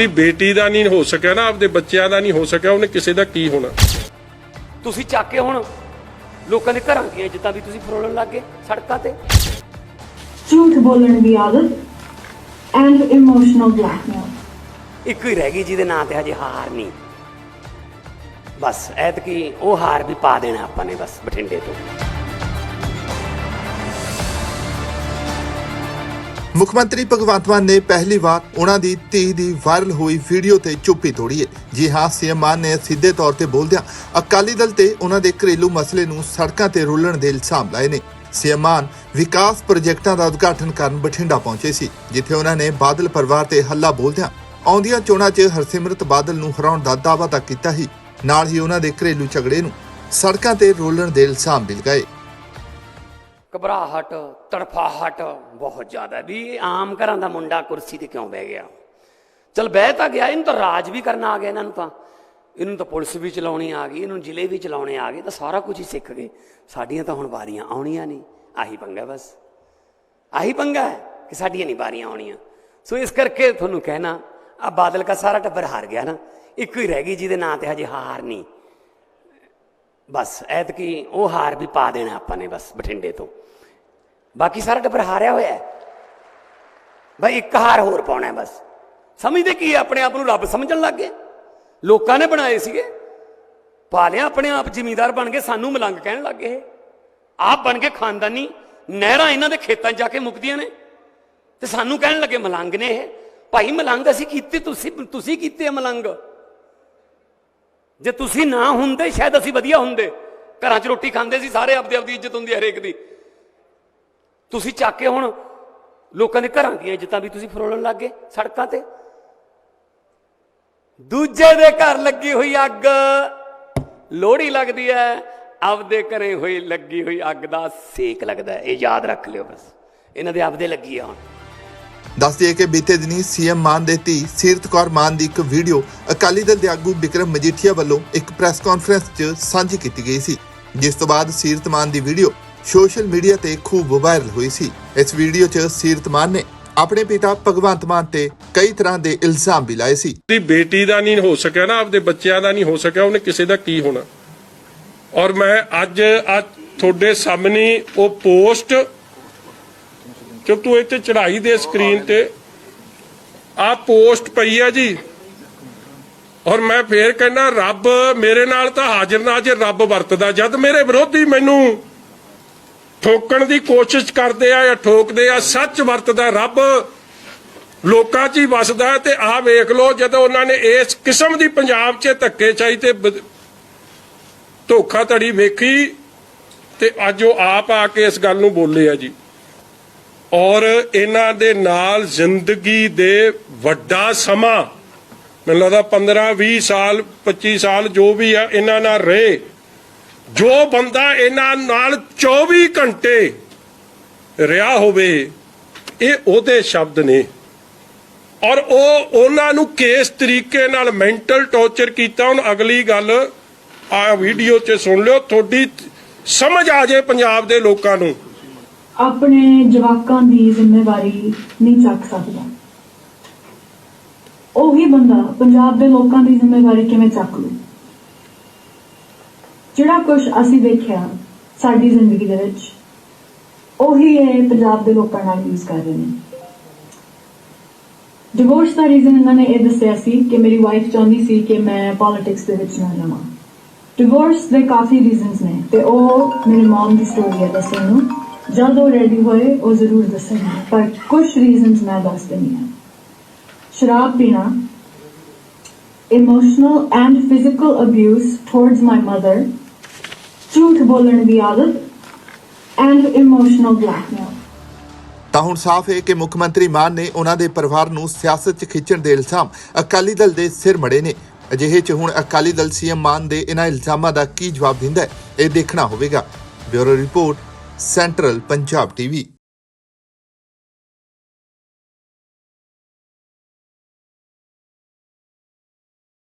ਦੀ ਬੇਟੀ ਦਾ ਨਹੀਂ ਹੋ ਸਕਿਆ ਨਾ ਆਪਦੇ ਬੱਚਿਆਂ ਦਾ ਨਹੀਂ ਹੋ ਸਕਿਆ ਉਹਨੇ ਕਿਸੇ ਦਾ ਕੀ ਹੋਣਾ? ਤੁਸੀਂ ਚੱਕ ਕੇ ਹੁਣ ਲੋਕਾਂ ਦੇ ਘਰਾਂ ਦੀਆਂ ਜਿੱਦਾਂ ਵੀ ਤੁਸੀਂ ਫਰੋਲਣ ਲੱਗੇ ਸੜਕਾਂ ਤੇ। ਝੂਠ ਬੋਲਣ ਦੀ ਆਦਤ ਐਂਡ ਇਮੋਸ਼ਨਲ ਬਲੈਕਮੇਲ ਇੱਕ ਹੀ ਰਹਿ ਗਈ ਜਿਹਦੇ ਨਾਂ ਤੇ ਹਜੇ ਹਾਰ ਨਹੀਂ। ਬਸ ਐਤਕੀ ਉਹ ਹਾਰ ਵੀ ਪਾ ਦੇਣਾ ਆਪਾਂ ਨੇ ਬਸ ਬਠਿੰਡੇ ਤੋਂ। ਮੁੱਖ ਮੰਤਰੀ ਭਗਵੰਤ ਮਾਨ ਨੇ ਪਹਿਲੀ ਵਾਰ ਉਹਨਾਂ ਦੀ ਧੀ ਦੀ ਵਾਇਰਲ ਹੋਈ ਵੀਡੀਓ ਤੇ ਚੁੱਪੀ ਤੋੜੀ ਹੈ। ਜੀ ਹਾਂ, ਸੀਐਮ ਮਾਨ ਨੇ ਸਿੱਧੇ ਤੌਰ ਤੇ ਬੋਲਦਿਆਂ ਅਕਾਲੀ ਦਲ ਤੇ ਉਹਨਾਂ ਦੇ ਘਰੇਲੂ ਮਸਲੇ ਨੂੰ ਸੜਕਾਂ ਤੇ ਰੋਲਣ ਦੇ ਇਲਜ਼ਾਮ ਲਾਏ ਨੇ। ਸੀਐਮ ਮਾਨ ਵਿਕਾਸ ਪ੍ਰੋਜੈਕਟਾਂ ਦਾ ਉਦਘਾਟਨ ਕਰਨ ਬਠਿੰਡਾ ਪਹੁੰਚੇ ਸੀ, ਜਿੱਥੇ ਉਹਨਾਂ ਨੇ ਬਾਦਲ ਪਰਿਵਾਰ ਤੇ ਹੱਲਾ ਬੋਲਦਿਆਂ ਆਉਂਦੀਆਂ ਚੋਣਾਂ 'ਚ ਹਰਸਿਮਰਤ ਬਾਦਲ ਨੂੰ ਹਰਾਉਣ ਦਾ ਦਾਅਵਾ ਤਾਂ ਕੀਤਾ ਹੀ, ਨਾਲ ਹੀ ਉਹਨਾਂ ਦੇ ਘਰੇਲੂ ਝਗੜੇ ਨੂੰ ਸੜਕਾਂ ਤੇ ਰੋਲਣ ਦੇ ਇਲਜ਼ਾਮ ਵੀ ਲਗਾਏ। ਘਬਰਾਹਟ, ਤੜਫਾਹਟ, ਬਹੁਤ ਜ਼ਿਆਦਾ। ਵੀ ਇਹ ਆਮ ਘਰਾਂ ਦਾ ਮੁੰਡਾ ਕੁਰਸੀ ਤੇ ਕਿਉਂ ਬਹਿ ਗਿਆ? ਚਲ ਬਹਿ ਤਾਂ ਗਿਆ, ਇਹਨੂੰ ਤਾਂ ਰਾਜ ਵੀ ਕਰਨਾ ਆ ਗਿਆ ਇਹਨਾਂ ਨੂੰ ਤਾਂ। ਇਹਨੂੰ ਤਾਂ ਪੁਲਿਸ ਵੀ ਚਲਾਉਣੀ ਆ ਗਈ, ਇਹਨੂੰ ਜ਼ਿਲ੍ਹੇ ਵੀ ਚਲਾਉਣੇ ਆ ਗਏ, ਤਾਂ ਸਾਰਾ ਕੁਝ ਹੀ ਸਿੱਖ ਗਏ। ਸਾਡੀਆਂ ਤਾਂ ਹੁਣ ਵਾਰੀਆਂ ਆਉਣੀਆਂ ਨਹੀਂ, ਆਹੀ ਪੰਗਾ ਬਸ। ਆਹੀ ਪੰਗਾ ਹੈ ਕਿ ਸਾਡੀਆਂ ਨਹੀਂ ਵਾਰੀਆਂ ਆਉਣੀਆਂ। ਸੋ ਇਸ ਕਰਕੇ ਤੁਹਾਨੂੰ ਕਹਿਣਾ ਆ ਬਾਦਲ ਦਾ ਸਾਰਾ ਟੱਬਰ ਹਾਰ ਗਿਆ ਨਾ। ਇੱਕੋ ਹੀ ਰਹਿ ਗਈ ਜਿਹਦੇ ਨਾਂ ਤੇ ਹਜੇ ਹਾਰ ਨਹੀਂ। ਬਸ, ਐਤਕੀ ਉਹ ਹਾਰ ਵੀ ਪਾ ਦੇਣਾ ਆਪਾਂ ਨੇ ਬਸ ਬਠਿੰਡੇ ਤੋਂ। ਬਾਕੀ ਸਾਰਾ ਟੱਬਰ ਹਾਰਿਆ ਹੋਇਆ ਹੈ। ਭਾਈ ਇੱਕ ਹਾਰ ਹੋਰ ਪਾਉਣਾ ਬਸ। ਸਮਝਦੇ ਕੀ ਆਪਣੇ ਆਪ ਨੂੰ ਰੱਬ ਸਮਝਣ ਲੱਗ ਗਏ ਲੋਕਾਂ ਨੇ ਬਣਾਏ ਸੀਗੇ। ਪਾ ਲਿਆ ਆਪਣੇ ਆਪ, ਜ਼ਿਮੀਂਦਾਰ ਬਣ ਕੇ ਸਾਨੂੰ ਮਲੰਗ ਕਹਿਣ ਲੱਗ ਗਏ। ਆਪ ਬਣ ਕੇ ਖਾਨਦਾਨੀ, ਨਹਿਰਾਂ ਇਹਨਾਂ ਦੇ ਖੇਤਾਂ 'ਚ ਜਾ ਕੇ ਮੁੱਕਦੀਆਂ ਨੇ। ਤੇ ਸਾਨੂੰ ਕਹਿਣ ਲੱਗੇ ਮਲੰਗ ਨੇ ਇਹ। ਭਾਈ ਮਲੰਗ ਅਸੀਂ ਕੀਤੇ, ਤੁਸੀਂ ਤੁਸੀਂ ਕੀਤੇ ਆ ਮਲੰਗ? ਜੇ ਤੁਸੀਂ ਨਾ ਹੁੰਦੇ, ਸ਼ਾਇਦ ਅਸੀਂ ਵਧੀਆ ਹੁੰਦੇ। ਘਰਾਂ 'ਚ ਰੋਟੀ ਖਾਂਦੇ ਸੀ, ਸਾਰੇ ਆਪਦੀ ਆਪਦੀ ਇੱਜ਼ਤ ਹੁੰਦੀ ਹਰੇਕ ਦੀ। ਤੁਸੀਂ ਚੱਕ ਕੇ ਹੁਣ ਲੋਕਾਂ ਦੇ ਘਰਾਂ ਦੀਆਂ ਇੱਜ਼ਤਾਂ ਵੀ ਤੁਸੀਂ ਫਰੋਲਣ ਲੱਗ ਗਏ ਸੜਕਾਂ ਤੇ। ਦੂਜੇ ਦੇ ਘਰ ਲੱਗੀ ਹੋਈ ਅੱਗ। ਲੋਹੜੀ ਲੱਗਦੀ ਹੈ ਆਪਦੇ ਘਰੇ ਹੋਈ ਲੱਗੀ ਹੋਈ ਅੱਗ ਦਾ ਸੇਕ ਲੱਗਦਾ ਇਹ ਯਾਦ ਰੱਖ ਲਿਓ ਬਸ। ਇਹਨਾਂ ਦੇ ਆਪਦੇ ਲੱਗੀ ਆ ਹੁਣ। ਦੱਸ ਦਈਏ ਕਿ ਬੀਤੇ ਦਿਨੀ ਸੀਐਮ ਮਾਨ ਦੇ ਧੀ ਸੀਰਤ ਕੌਰ ਮਾਨ ਦੀ ਇੱਕ ਵੀਡੀਓ ਅਕਾਲੀ ਦਲ ਦੇ ਆਗੂ ਵਿਕਰਮ ਮਜੀਠੀਆ ਵੱਲੋਂ ਇੱਕ ਪ੍ਰੈਸ ਕਾਨਫਰੰਸ 'ਚ ਸਾਂਝੀ ਕੀਤੀ ਗਈ ਸੀ, ਜਿਸ ਤੋਂ ਬਾਅਦ ਸੀਰਤ ਮਾਨ ਦੀ ਵੀਡੀਓ ਸੋਸ਼ਲ ਮੀਡੀਆ ਤੇ ਖੂਬ ਵਾਇਰਲ ਹੋਈ ਸੀ। ਇਸ ਵੀਡੀਓ 'ਚ ਸੀਰਤ ਮਾਨ ਨੇ ਆਪਣੇ ਪਿਤਾ ਭਗਵੰਤ ਮਾਨ ਤੇ ਕਈ ਤਰ੍ਹਾਂ ਦੇ ਇਲਜ਼ਾਮ ਵੀ ਲਾਏ ਸੀ। ਦੀ ਬੇਟੀ ਦਾ ਨਹੀਂ ਹੋ ਸਕਿਆ ਨਾ, ਆਪਦੇ ਬੱਚਿਆਂ ਦਾ ਨਹੀਂ ਹੋ ਸਕਿਆ, ਉਹਨੇ ਕਿਸੇ ਦਾ ਕੀ ਹੋਣਾ? ਔਰ ਮੈਂ ਅੱਜ ਅੱਜ ਤੁਹਾਡੇ ਸਾਹਮਣੇ ਉਹ ਪੋਸਟ ਕਿ ਤੂੰ ਇੱਥੇ ਚੜਾਈ ਦੇ ਸਕਰੀਨ ਤੇ ਆ ਪੋਸਟ ਪਈ ਆ ਜੀ। ਔਰ ਮੈਂ ਫੇਰ ਕਹਿੰਦਾ, ਰੱਬ ਮੇਰੇ ਨਾਲ ਤਾਂ ਹਾਜ਼ਰ ਨਾਜ਼ਰ ਰੱਬ ਵਰਤਦਾ। ਜਦ ਮੇਰੇ ਵਿਰੋਧੀ ਮੈਨੂੰ ਠੋਕਣ ਦੀ ਕੋਸ਼ਿਸ਼ ਕਰਦੇ ਆ ਜਾਂ ਠੋਕਦੇ ਆ, ਸੱਚ ਵਰਤਦਾ, ਰੱਬ ਲੋਕਾਂ 'ਚ ਹੀ ਵਸਦਾ ਤੇ ਆਹ ਵੇਖ ਲਓ, ਜਦੋਂ ਉਹਨਾਂ ਨੇ ਇਸ ਕਿਸਮ ਦੀ ਪੰਜਾਬ 'ਚ ਧੱਕੇ ਧੱਕੇਸ਼ਾਹੀ ਤੇ ਧੋਖਾ ਧੜੀ ਵੇਖੀ ਤੇ ਅੱਜ ਉਹ ਆਪ ਆ ਕੇ ਇਸ ਗੱਲ ਨੂੰ ਬੋਲੇ ਆ ਜੀ। ਔਰ ਇਹਨਾਂ ਦੇ ਨਾਲ ਜ਼ਿੰਦਗੀ ਦੇ ਵੱਡਾ ਸਮਾਂ, ਮੈਨੂੰ ਲੱਗਦਾ 15 20 ਸਾਲ 25 ਸਾਲ ਜੋ ਵੀ ਆ, ਇਹਨਾਂ ਨਾਲ ਰਹੇ। ਜੋ ਬੰਦਾ ਇਹਨਾਂ ਨਾਲ 24 ਘੰਟੇ ਰਿਹਾ ਹੋਵੇ, ਇਹ ਉਹਦੇ ਸ਼ਬਦ ਨੇ। ਔਰ ਉਹ ਉਹਨਾਂ ਨੂੰ ਕਿਸ ਤਰੀਕੇ ਨਾਲ ਮੈਂਟਲ ਟੌਰਚਰ ਕੀਤਾ। ਹੁਣ ਅਗਲੀ ਗੱਲ ਆ ਵੀਡੀਓ 'ਚ ਸੁਣ ਲਿਓ। ਤੁਹਾਡੀ ਸਮਝ ਆ ਜੇ ਪੰਜਾਬ ਦੇ ਲੋਕਾਂ ਨੂੰ। ਆਪਣੇ ਜਵਾਕਾਂ ਦੀ ਜ਼ਿੰਮੇਵਾਰੀ ਨਹੀਂ ਚੱਕ ਸਕਦਾ। ਉਹੀ ਬੰਦਾ ਪੰਜਾਬ ਦੇ ਲੋਕਾਂ ਦੀ ਜ਼ਿੰਮੇਵਾਰੀ ਕਿਵੇਂ ਚੱਕ ਲੂ? ਜਿਹੜਾ ਕੁਝ ਅਸੀਂ ਦੇਖਿਆ ਸਾਡੀ ਜ਼ਿੰਦਗੀ ਦੇ ਵਿੱਚ, ਉਹੀ ਇਹ ਪੰਜਾਬ ਦੇ ਲੋਕਾਂ ਨਾਲ ਯੂਜ਼ ਕਰ ਰਹੇ ਨੇ। ਡਿਵੋਰਸ ਦਾ ਰੀਜ਼ਨ ਇਹਨਾਂ ਨੇ ਇਹ ਦੱਸਿਆ ਸੀ ਕਿ ਮੇਰੀ ਵਾਈਫ ਚਾਹੁੰਦੀ ਸੀ ਕਿ ਮੈਂ ਪੋਲਿਟਿਕਸ ਦੇ ਵਿੱਚ ਨਾ ਜਾਵਾਂ। ਡਿਵੋਰਸ ਦੇ ਕਾਫੀ ਰੀਜ਼ਨਸ ਨੇ ਤੇ ਉਹ ਮੇਰੇ ਮਮ ਦੀ ਸਟੋਰੀ ਹੈ ਦੱਸਣ ਨੂੰ। ਜਦ ਉਹ ਰੈਡੀ ਹੋਏ, ਉਹ ਜ਼ਰੂਰ ਦੱਸਣਗੇ। ਪਰ ਕੁਝ ਰੀਜ਼ਨਸ ਮੈਂ ਦੱਸ ਦਿੰਦੀ ਹਾਂ। ਸ਼ਰਾਬ ਪੀਣਾ emotional and physical abuse towards my mother ਝੂਠ ਬੋਲਣ ਦੀ ਆਦਤ ਐਂਡ ਇਮੋਸ਼ਨਲ ਬਲੈਕਮੇਲ ਤਾਂ ਹੁਣ ਸਾਫ਼ ਹੈ ਕਿ ਮੁੱਖ ਮੰਤਰੀ ਮਾਨ ਨੇ ਉਹਨਾਂ ਦੇ ਪਰਿਵਾਰ ਨੂੰ ਸਿਆਸਤ 'ਚ ਖਿੱਚਣ ਦੇ ਇਲਜ਼ਾਮ ਅਕਾਲੀ ਦਲ ਦੇ ਸਿਰ ਮੜੇ ਨੇ। ਅਜਿਹੇ 'ਚ ਹੁਣ ਅਕਾਲੀ ਦਲ ਸੀਐਮ ਮਾਨ ਦੇ ਇਹਨਾਂ ਇਲਜ਼ਾਮਾਂ ਦਾ ਕੀ ਜਵਾਬ ਦਿੰਦਾ ਹੈ, ਇਹ ਦੇਖਣਾ ਹੋਵੇਗਾ। Bureau report central Punjab TV